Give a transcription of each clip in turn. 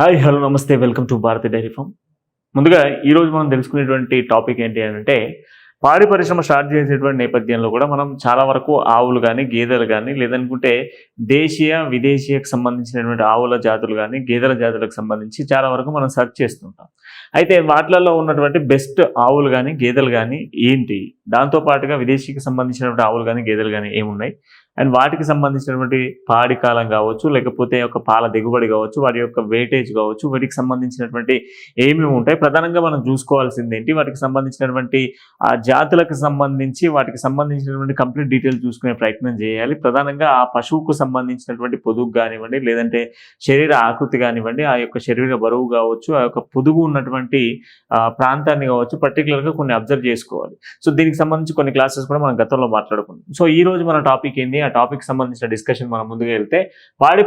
Hi hello నమస్తే welcome to Bharathi dairy farm. ముందుగా ఈరోజు మనం తెలుసుకునేటువంటి టాపిక్ ఏంటి అని అంటే పాడి పరిశ్రమ స్టార్ట్ చేసేటువంటి నేపథ్యంలో కూడా మనం చాలా వరకు ఆవులు కానీ గేదెలు కానీ లేదనుకుంటే దేశీయ విదేశీయకు సంబంధించినటువంటి ఆవుల జాతులు కానీ గేదెల జాతులకు సంబంధించి చాలా వరకు మనం సెర్చ్ చేస్తుంటాం. అయితే వాటిలలో ఉన్నటువంటి బెస్ట్ ఆవులు కానీ గేదెలు కానీ ఏంటి? దాంతో పాటుగా విదేశీకి సంబంధించినటువంటి ఆవులు కానీ గేదెలు కానీ ఏమున్నాయి? అండ్ వాటికి సంబంధించినటువంటి పాడి కాలం కావచ్చు లేకపోతే ఒక పాల దిగుబడి కావచ్చు వాటి యొక్క వెయిటేజ్ కావచ్చు వాటికి సంబంధించినటువంటి ఏమేమి ఉంటాయి? ప్రధానంగా మనం చూసుకోవాల్సింది ఏంటి? వాటికి సంబంధించినటువంటి ఆ జాతులకు సంబంధించి వాటికి సంబంధించినటువంటి కంప్లీట్ డీటెయిల్స్ చూసుకునే ప్రయత్నం చేయాలి. ప్రధానంగా ఆ పశువుకు సంబంధించినటువంటి పొదుగు కానివ్వండి లేదంటే శరీర ఆకృతి కానివ్వండి ఆ యొక్క శరీర బరువు కావచ్చు ఆ యొక్క పొదుగు ఉన్నటువంటి ప్రాంతాన్ని కావచ్చు పర్టికులర్గా కొన్ని అబ్జర్వ్ చేసుకోవాలి. సో దీనికి సంబంధించి కొన్ని క్లాసెస్ కూడా మనం గతంలో మాట్లాడుకున్నాం. సో ఈ రోజు మన టాపిక్ ఏంది? ఆ టాపిక్ సంబంధించిన డిస్కషన్ మనం ముందుగా వెళ్తే పాడి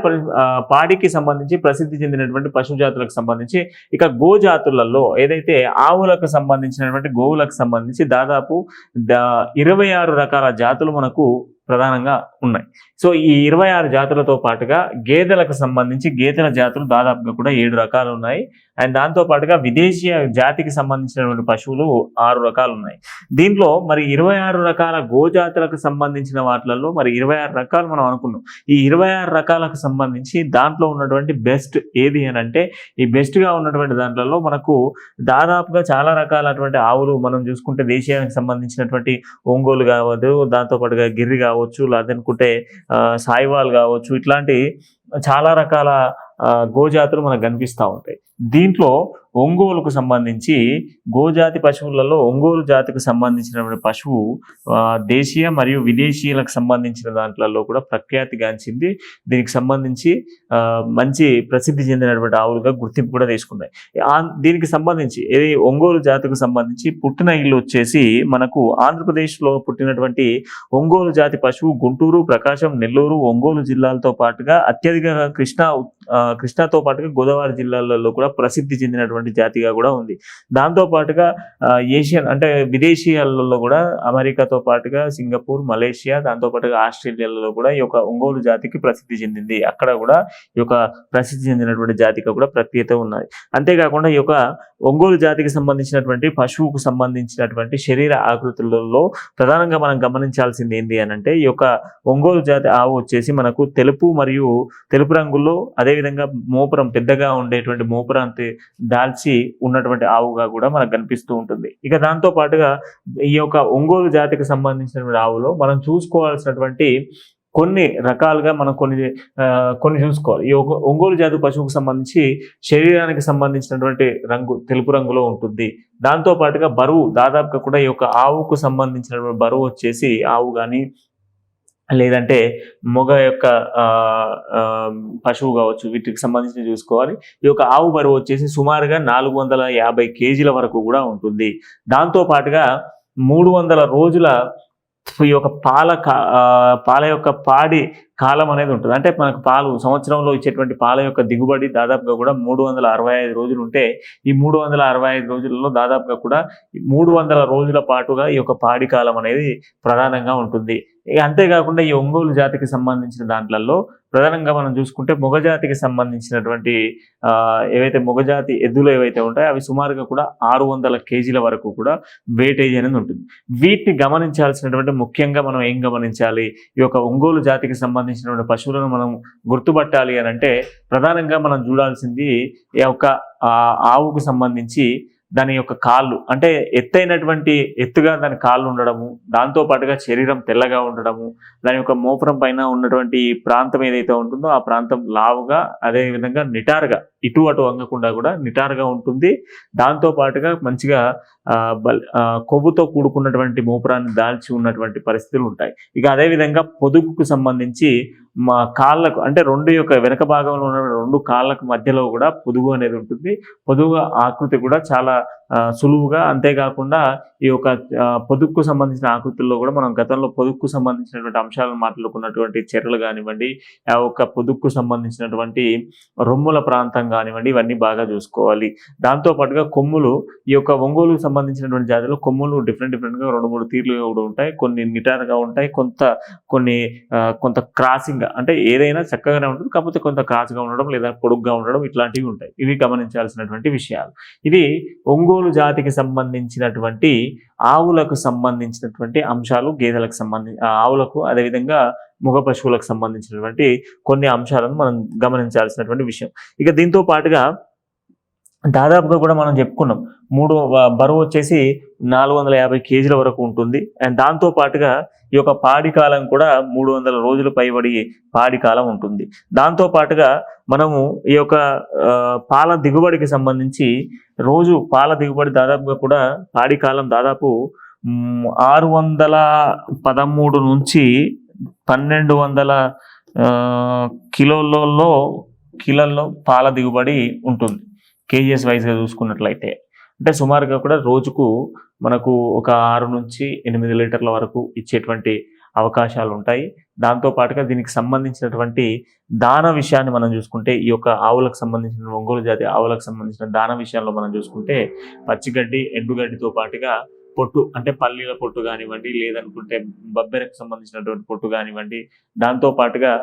పాడికి సంబంధించి ప్రసిద్ధి చెందినటువంటి పశు జాతులకు సంబంధించి ఇక గోజాతులలో ఏదైతే ఆవులకు సంబంధించినటువంటి గోవులకు సంబంధించి దాదాపు ఇరవై ఆరు రకాల జాతులు మనకు ప్రధానంగా ఉన్నాయి. సో ఈ ఇరవై ఆరు జాతులతో పాటుగా గేదెలకు సంబంధించి గేదెల జాతులు దాదాపుగా కూడా ఏడు రకాలు ఉన్నాయి. అండ్ దాంతో పాటుగా విదేశీయ జాతికి సంబంధించినటువంటి పశువులు ఆరు రకాలు ఉన్నాయి. దీంట్లో మరి ఇరవై ఆరు రకాల గోజాతులకు సంబంధించిన వాటిలలో మరి ఇరవై ఆరు రకాలు మనం అనుకున్నాం. ఈ ఇరవై ఆరు రకాలకు సంబంధించి దాంట్లో ఉన్నటువంటి బెస్ట్ ఏది అని అంటే ఈ బెస్ట్గా ఉన్నటువంటి దాంట్లలో మనకు దాదాపుగా చాలా రకాలటువంటి ఆవులు మనం చూసుకుంటే దేశీయానికి సంబంధించినటువంటి ఒంగోలు కావచ్చు దాంతో పాటుగా గిర్రి కావచ్చు లేదనుకుంటే ఆ, సాయివాల్ కావచ్చు ఇట్లాంటి చాలా రకాల గోజాతులు మనకు కనిపిస్తూ ఉంటాయి. దీంట్లో ఒంగోలుకు సంబంధించి గోజాతి పశువులలో ఒంగోలు జాతికి సంబంధించినటువంటి పశువు దేశీయ మరియు విదేశీయులకు సంబంధించిన దాంట్లలో కూడా ప్రఖ్యాతిగాంచింది దీనికి సంబంధించి మంచి ప్రసిద్ధి చెందినటువంటి ఆవులుగా గుర్తింపు కూడా తీసుకున్నాయి. దీనికి సంబంధించి ఇది ఒంగోలు జాతికి సంబంధించి పుట్టిన ఇల్లు వచ్చేసి మనకు ఆంధ్రప్రదేశ్లో పుట్టినటువంటి ఒంగోలు జాతి పశువు గుంటూరు ప్రకాశం నెల్లూరు ఒంగోలు జిల్లాలతో పాటుగా అత్యధికంగా కృష్ణా కృష్ణాతో పాటుగా గోదావరి జిల్లాలలో కూడా ప్రసిద్ధి చెందినటువంటి జాతిగా కూడా ఉంది. దాంతో పాటుగా ఏషియన్ అంటే విదేశీయాలలో కూడా అమెరికాతో పాటుగా సింగపూర్ మలేషియా దాంతో పాటుగా ఆస్ట్రేలియాలలో కూడా ఈ యొక్క ఒంగోలు జాతికి ప్రసిద్ధి చెందింది. అక్కడ కూడా ఈ యొక్క ప్రసిద్ధి చెందినటువంటి జాతిగా కూడా ప్రత్యేకత ఉన్నది. అంతేకాకుండా ఈ యొక్క ఒంగోలు జాతికి సంబంధించినటువంటి పశువుకు సంబంధించినటువంటి శరీర ఆకృతులలో ప్రధానంగా మనం గమనించాల్సింది ఏంటి అని అంటే ఈ యొక్క ఒంగోలు జాతి ఆవు వచ్చేసి మనకు తెలుపు మరియు తెలుపు రంగులో అదేవిధంగా మోపురం పెద్దగా ఉండేటువంటి మోపురాన్ని దాల్చి ఉన్నటువంటి ఆవుగా కూడా మనకు కనిపిస్తూ ఉంటుంది. ఇక దాంతో పాటుగా ఈ యొక్క ఒంగోలు జాతికి సంబంధించినటువంటి ఆవులో మనం చూసుకోవాల్సినటువంటి కొన్ని రకాలుగా మనం కొన్ని కొన్ని చూసుకోవాలి. ఈ ఒంగోలు జాతి పశువుకు సంబంధించి శరీరానికి సంబంధించినటువంటి రంగు తెలుపు రంగులో ఉంటుంది. దాంతో పాటుగా బరువు దాదాపుగా కూడా ఈ యొక్క ఆవుకు సంబంధించినటువంటి బరువు వచ్చేసి ఆవు కానీ లేదంటే మొగ యొక్క పశువు కావచ్చు వీటికి సంబంధించి చూసుకోవాలి. ఈ యొక్క ఆవు బరువు వచ్చేసి సుమారుగా నాలుగు వందల యాభై కేజీల వరకు కూడా ఉంటుంది. దాంతో పాటుగా మూడు వందల రోజుల ఈ యొక్క పాల కా- ఆ, పాల యొక్క పాడి కాలం అనేది ఉంటుంది. అంటే మనకు పాలు సంవత్సరంలో ఇచ్చేటువంటి పాల యొక్క దిగుబడి దాదాపుగా కూడా మూడు వందల అరవై ఐదు రోజులు ఉంటే ఈ మూడు వందల అరవై ఐదు రోజులలో దాదాపుగా కూడా మూడు వందల రోజుల పాటుగా ఈ యొక్క పాడి కాలం అనేది ప్రధానంగా ఉంటుంది. అంతేకాకుండా ఈ ఒంగోలు జాతికి సంబంధించిన దాంట్లలో ప్రధానంగా మనం చూసుకుంటే మొగజాతికి సంబంధించినటువంటి ఏవైతే మొగజాతి ఎద్దులు ఏవైతే ఉంటాయో అవి సుమారుగా కూడా ఆరు వందల కేజీల వరకు కూడా వెయిటేజ్ అనేది ఉంటుంది. వీటిని గమనించాల్సినటువంటి ముఖ్యంగా మనం ఏం గమనించాలి? ఈ యొక్క ఒంగోలు జాతికి సంబంధించినటువంటి పశువులను మనం గుర్తుపట్టాలి అని అంటే ప్రధానంగా మనం చూడాల్సింది ఈ యొక్క ఆవుకు సంబంధించి దాని యొక్క కాళ్ళు అంటే ఎత్తైనటువంటి ఎత్తుగా దాని కాళ్ళు ఉండడము దాంతో పాటుగా శరీరం తెల్లగా ఉండడము దాని యొక్క మోపురం పైన ఉన్నటువంటి ప్రాంతం ఏదైతే ఉంటుందో ఆ ప్రాంతం లావుగా అదే విధంగా నిటారుగా ఇటు అటు వంగకుండా కూడా నిటారుగా ఉంటుంది. దాంతో పాటుగా మంచిగా ఆ, బల్ కొవ్వుతో కూడుకున్నటువంటి మూపురాన్ని దాల్చి ఉన్నటువంటి పరిస్థితులు ఉంటాయి. ఇక అదే విధంగా పొదుగుకు సంబంధించి మా కాళ్ళకు అంటే రెండు యొక్క వెనక భాగంలో ఉన్న రెండు కాళ్ళకు మధ్యలో కూడా పొదుగు అనేది ఉంటుంది. పొదుగు ఆకృతి కూడా చాలా సులువుగా అంతేకాకుండా ఈ యొక్క పొదుగుకు సంబంధించిన ఆకృతుల్లో కూడా మనం గతంలో పొదుగుకు సంబంధించినటువంటి అంశాలను మాట్లాడుకున్నటువంటి చర్యలు కానివ్వండి ఆ యొక్క పొదుగుకు సంబంధించినటువంటి రొమ్ముల ప్రాంతం కానివ్వండి ఇవన్నీ బాగా చూసుకోవాలి. దాంతో పాటుగా కొమ్ములు ఈ యొక్క ఒంగోలుకు సంబంధించినటువంటి జాతిలో కొమ్ములు డిఫరెంట్ డిఫరెంట్గా రెండు మూడు తీర్లుగా కూడా ఉంటాయి. కొన్ని నిటారుగా ఉంటాయి కొంత కొన్ని కొంత క్రాసింగ్ అంటే ఏదైనా చక్కగానే ఉంటుంది కాకపోతే కొంత క్రాస్గా ఉండడం లేదా పొడుగ్గా ఉండడం ఇట్లాంటివి ఉంటాయి. ఇవి గమనించాల్సినటువంటి విషయాలు. ఇది ఒంగోలు జాతికి సంబంధించినటువంటి ఆవులకు సంబంధించినటువంటి అంశాలు గేదెలకు సంబంధించి ఆవులకు అదేవిధంగా ముఖ పశువులకు సంబంధించినటువంటి కొన్ని అంశాలను మనం గమనించాల్సినటువంటి విషయం. ఇక దీంతో పాటుగా దాదాపుగా కూడా మనం చెప్పుకున్నాం. మూడు బరువు వచ్చేసి నాలుగు వందల యాభై కేజీల వరకు ఉంటుంది. అండ్ దాంతో పాటుగా ఈ యొక్క పాడి కాలం కూడా మూడు వందల రోజులు పైబడి పాడి కాలం ఉంటుంది. దాంతో పాటుగా మనము ఈ యొక్క పాల దిగుబడికి సంబంధించి రోజు పాల దిగుబడి దాదాపుగా కూడా పాడి కాలం దాదాపు ఆరు వందల పదమూడు నుంచి పన్నెండు వందల కిలోలలో కిలోల్లో పాల దిగుబడి ఉంటుంది. కేజీఎస్ వైజ్గా చూసుకున్నట్లయితే అంటే సుమారుగా కూడా రోజుకు మనకు ఒక ఆరు నుంచి ఎనిమిది లీటర్ల వరకు ఇచ్చేటువంటి అవకాశాలు ఉంటాయి. దాంతో పాటుగా దీనికి సంబంధించినటువంటి దాన విషయాన్ని మనం చూసుకుంటే ఈ యొక్క ఆవులకు సంబంధించిన ఒంగోలు జాతి ఆవులకు సంబంధించిన దాన విషయంలో మనం చూసుకుంటే పచ్చిగడ్డి ఎండుగడ్డితో పాటుగా పొట్టు అంటే పల్లీల పొట్టు కానివ్వండి లేదనుకుంటే బబ్బెరకు సంబంధించినటువంటి పొట్టు కానివ్వండి దాంతో పాటుగా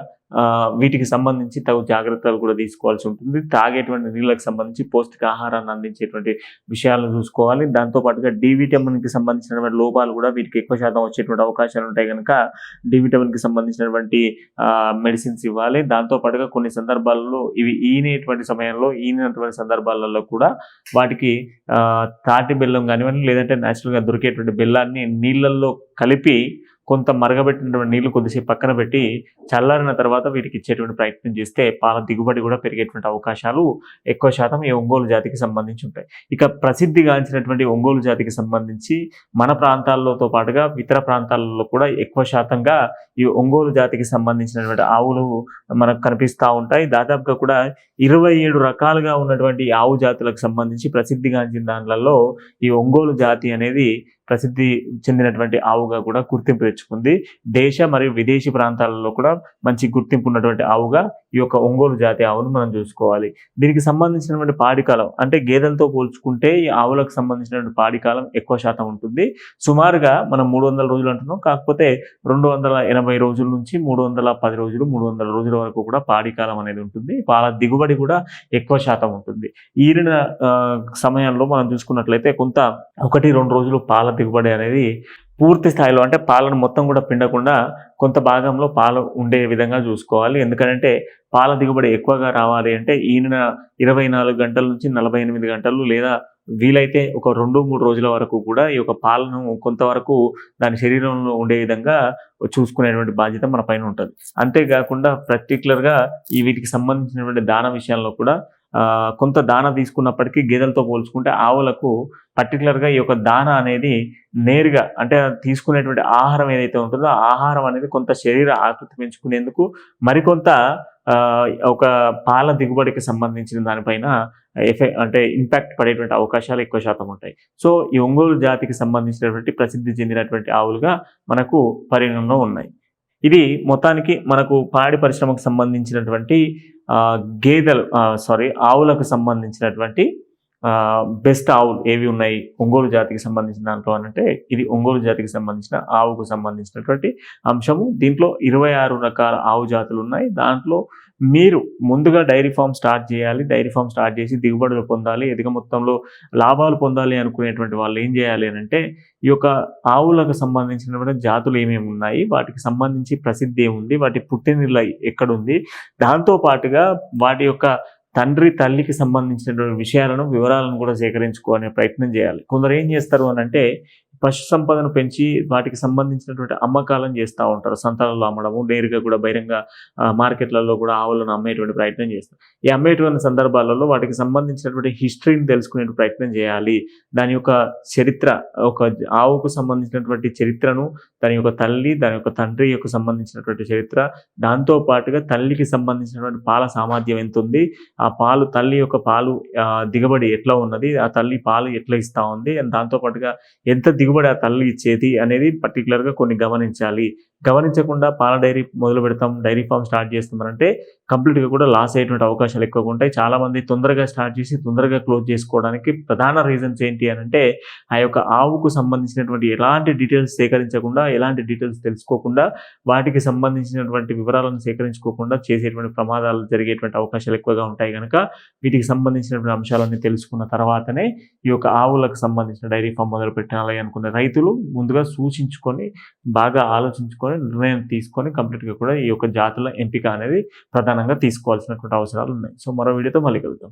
వీటికి సంబంధించి తగు జాగ్రత్తలు కూడా తీసుకోవాల్సి ఉంటుంది. తాగేటువంటి నీళ్ళకి సంబంధించి పౌష్టికాహారాన్ని అందించేటువంటి విషయాలను చూసుకోవాలి. దాంతో పాటుగా డి విటమిన్కి సంబంధించినటువంటి లోపాలు కూడా వీటికి ఎక్కువ శాతం వచ్చేటువంటి అవకాశాలు ఉంటాయి కనుక డి విటమిన్కి సంబంధించినటువంటి మెడిసిన్స్ ఇవ్వాలి. దాంతో పాటుగా కొన్ని సందర్భాలలో ఇవి ఈనేటువంటి సమయంలో ఈనినటువంటి సందర్భాలలో కూడా వాటికి తాటి బెల్లం కానివ్వండి లేదంటే న్యాచురల్గా దొరికేటువంటి బెల్లాన్ని నీళ్ళల్లో కలిపి కొంత మరగబెట్టినటువంటి నీళ్ళు కొద్దిసేపు పక్కన పెట్టి చల్లారిన తర్వాత వీటికి ఇచ్చేటువంటి ప్రయత్నం చేస్తే పాల దిగుబడి కూడా పెరిగేటువంటి అవకాశాలు ఎక్కువ శాతం ఈ ఒంగోలు జాతికి సంబంధించి ఉంటాయి. ఇక ప్రసిద్ధిగాంచినటువంటి ఒంగోలు జాతికి సంబంధించి మన ప్రాంతాల్లోతో పాటుగా ఇతర ప్రాంతాలలో కూడా ఎక్కువ శాతంగా ఈ ఒంగోలు జాతికి సంబంధించినటువంటి ఆవులు మనకు కనిపిస్తూ ఉంటాయి. దాదాపుగా కూడా ఇరవై ఏడు రకాలుగా ఉన్నటువంటి ఆవు జాతులకు సంబంధించి ప్రసిద్ధిగాంచిన దానిలలో ఈ ఒంగోలు జాతి అనేది ప్రసిద్ధి చెందినటువంటి ఆవుగా కూడా గుర్తింపు తెచ్చుకుంది. దేశ మరియు విదేశీ ప్రాంతాలలో కూడా మంచి గుర్తింపు ఉన్నటువంటి ఆవుగా ఈ యొక్క ఒంగోలు జాతి ఆవును మనం చూసుకోవాలి. దీనికి సంబంధించినటువంటి పాడికాలం అంటే గేదెలతో పోల్చుకుంటే ఈ ఆవులకు సంబంధించినటువంటి పాడికాలం ఎక్కువ శాతం ఉంటుంది. సుమారుగా మనం మూడు వందల రోజులు అంటున్నాం. కాకపోతే రెండు వందల ఎనభై రోజుల నుంచి మూడు వందల పది రోజులు మూడు వందల రోజుల వరకు కూడా పాడికాలం అనేది ఉంటుంది. పాల దిగుబడి కూడా ఎక్కువ శాతం ఉంటుంది. ఈరిన సమయంలో మనం చూసుకున్నట్లయితే కొంత ఒకటి రెండు రోజులు పాల దిగుబడి అనేది పూర్తి స్థాయిలో అంటే పాలను మొత్తం కూడా పిండకుండా కొంత భాగంలో పాలు ఉండే విధంగా చూసుకోవాలి. ఎందుకంటే పాల దిగుబడి ఎక్కువగా రావాలి అంటే ఈయన ఇరవై నాలుగు గంటల నుంచి నలభై ఎనిమిది గంటలు లేదా వీలైతే ఒక రెండు మూడు రోజుల వరకు కూడా ఈ యొక్క పాలను కొంతవరకు దాని శరీరంలో ఉండే విధంగా చూసుకునేటువంటి బాధ్యత మన పైన ఉంటుంది. అంతేకాకుండా పర్టికులర్గా ఈ వీటికి సంబంధించినటువంటి దాన విషయంలో కూడా కొంత దాన తీసుకున్నప్పటికీ గేదెలతో పోల్చుకుంటే ఆవులకు పర్టికులర్గా ఈ యొక్క దాన అనేది నేరుగా అంటే తీసుకునేటువంటి ఆహారం ఏదైతే ఉంటుందో ఆ ఆహారం అనేది కొంత శరీర ఆకృతి పెంచుకునేందుకు మరికొంత ఒక పాల దిగుబడికి సంబంధించిన దానిపైన ఎఫెక్ట్ అంటే ఇంపాక్ట్ పడేటువంటి అవకాశాలు ఎక్కువ శాతం ఉంటాయి. సో ఈ ఒంగోలు జాతికి సంబంధించినటువంటి ప్రసిద్ధి చెందినటువంటి ఆవులుగా మనకు పరిగణనలో ఉన్నాయి. ఇది మొత్తానికి మనకు పాడి పరిశ్రమకు సంబంధించినటువంటి గేదెలు సారీ ఆవులకు సంబంధించినటువంటి బెస్ట్ ఆవులు ఏవి ఉన్నాయి? ఒంగోలు జాతికి సంబంధించిన దాంట్లో అని అంటే ఇది ఒంగోలు జాతికి సంబంధించిన ఆవుకు సంబంధించినటువంటి అంశము. దీంట్లో ఇరవై ఆరు రకాల ఆవు జాతులు ఉన్నాయి. దాంట్లో మీరు ముందుగా డైరీ ఫామ్ స్టార్ట్ చేయాలి డైరీ ఫామ్ స్టార్ట్ చేసి దిగుబడులు పొందాలి అధిక మొత్తంలో లాభాలు పొందాలి అనుకునేటువంటి వాళ్ళు ఏం చేయాలి అని అంటే ఈ యొక్క ఆవులకు సంబంధించినటువంటి జాతులు ఏమేమి ఉన్నాయి వాటికి సంబంధించి ప్రసిద్ధి ఏముంది వాటి పుట్టినిల్ల ఎక్కడుంది దాంతో పాటుగా వాటి యొక్క తండ్రి తల్లికి సంబంధించినటువంటి విషయాలను వివరాలను కూడా సేకరించుకునే ప్రయత్నం చేయాలి. కొందరు ఏం చేస్తారు అని అంటే పశు సంపదను పెంచి వాటికి సంబంధించినటువంటి అమ్మకాలను చేస్తూ ఉంటారు. సంతాలలో అమ్మడము నేరుగా కూడా బహిరంగ మార్కెట్లలో కూడా ఆవులను అమ్మేటువంటి ప్రయత్నం చేస్తారు. ఈ అమ్మేటువంటి సందర్భాలలో వాటికి సంబంధించినటువంటి హిస్టరీని తెలుసుకునే ప్రయత్నం చేయాలి. దాని యొక్క చరిత్ర ఒక ఆవుకు సంబంధించినటువంటి చరిత్రను దాని యొక్క తల్లి దాని యొక్క తండ్రి యొక్క సంబంధించినటువంటి చరిత్ర దాంతో పాటుగా తల్లికి సంబంధించినటువంటి పాల సామర్థ్యం ఎంత ఉంది? ఆ పాలు తల్లి యొక్క పాలు ఆ, దిగుబడి ఎట్లా ఉన్నది? ఆ తల్లి పాలు ఎట్లా ఇస్తా ఉంది? అండ్ దాంతో పాటుగా ఎంత దిగుబడి ఆ తల్లి ఇచ్చేది అనేది పర్టికులర్గా గా కొన్ని గమనించాలి. గమనించకుండా పాల డైరీ మొదలు పెడతాం డైరీ ఫామ్ స్టార్ట్ చేస్తామంటే కంప్లీట్గా కూడా లాస్ అయ్యేటువంటి అవకాశాలు ఎక్కువగా ఉంటాయి. చాలామంది తొందరగా స్టార్ట్ చేసి తొందరగా క్లోజ్ చేసుకోవడానికి ప్రధాన రీజన్స్ ఏంటి అని అంటే ఆ యొక్క ఆవుకు సంబంధించినటువంటి ఎలాంటి డీటెయిల్స్ సేకరించకుండా ఎలాంటి డీటెయిల్స్ తెలుసుకోకుండా వాటికి సంబంధించినటువంటి వివరాలను సేకరించుకోకుండా చేసేటువంటి ప్రమాదాలు జరిగేటువంటి అవకాశాలు ఎక్కువగా ఉంటాయి కనుక వీటికి సంబంధించినటువంటి అంశాలన్నీ తెలుసుకున్న తర్వాతనే ఈ యొక్క ఆవులకు సంబంధించిన డైరీ ఫామ్ మొదలు పెట్టాలి అనుకున్న రైతులు ముందుగా సూచించుకొని బాగా ఆలోచించుకొని నిర్ణయం తీసుకొని కంప్లీట్గా కూడా ఈ యొక్క జాతుల ఎంపిక అనేది ప్రధానంగా తీసుకోవాల్సినటువంటి అవసరాలు ఉన్నాయి. సో మరో వీడియోతో మళ్ళీ కలుగుతాం